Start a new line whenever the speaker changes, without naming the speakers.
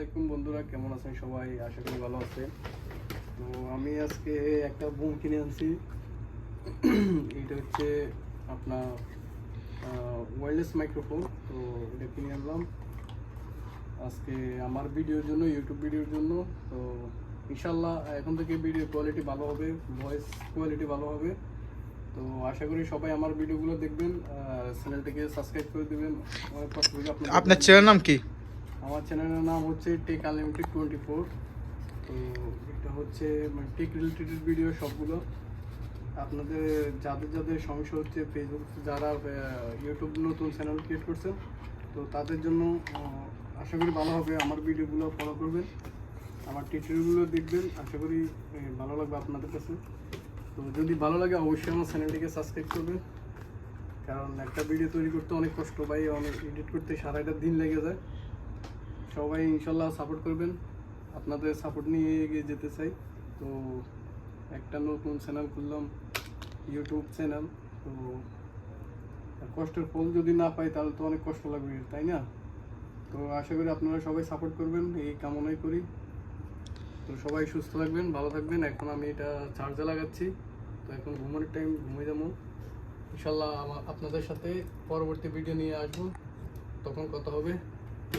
আলাইকুম বন্ধুরা, কেমন আছেন সবাই? আশা করি ভালো আছে তো আমি আজকে একটা বুম কিনে আনছি। এটা হচ্ছে আপনার ওয়্যারলেস মাইক্রোফোন তো এটা কিনে আনলাম। আজকে আমার ভিডিওর জন্য ইউটিউব ভিডিওর জন্য। তো ইনশাল্লাহ এখন থেকে ভিডিও কোয়ালিটি ভালো হবে ভয়েস কোয়ালিটি ভালো হবে। তো আশা করি সবাই আমার ভিডিওগুলো দেখবেন চ্যানেলটিকে সাবস্ক্রাইব করে দেবেন।
আপনার চ্যানেল নাম কি?
আমার চ্যানেলের নাম হচ্ছে টেক আনলিমিটেড টোয়েন্টি ফোর। তো এটা হচ্ছে মানে টেক রিলেটেড ভিডিও সবগুলো। আপনাদের, যাদের যাদের সমস্যা হচ্ছে ফেসবুক যারা ইউটিউব নতুন চ্যানেল ক্রিয়েট করছেন, তো তাদের জন্য আশা করি ভালো হবে। আমার ভিডিওগুলো ফলো করবেন, আমার টিউটোরিয়ালগুলো দেখবেন। আশা করি ভালো লাগবে আপনাদের কাছে। তো যদি ভালো লাগে, অবশ্যই আমার চ্যানেলটিকে সাবস্ক্রাইব করবেন। কারণ একটা ভিডিও তৈরি করতে অনেক কষ্ট পাই অনেক এডিট করতে সারাটা দিন লেগে যায়। সবাই ইনশাল্লাহ সাপোর্ট করবেন। আপনাদের সাপোর্ট নিয়ে এগিয়ে যেতে চাই। তো একটা নতুন চ্যানেল খুললাম ইউটিউব চ্যানেল তো কষ্টের ফল যদি না পাই, তাহলে তো অনেক কষ্ট লাগবে, তাই না? তো আশা করি আপনারা সবাই সাপোর্ট করবেন, এই কামনাই করি। তো সবাই সুস্থ থাকবেন, ভালো থাকবেন। এখন আমি এটা চার্জে লাগাচ্ছি। তো এখন ঘুমানোর টাইম ঘুমিয়ে যাব। ইনশাল্লাহ আপনাদের সাথে পরবর্তী ভিডিও নিয়ে আসব। তখন কথা হবে। তো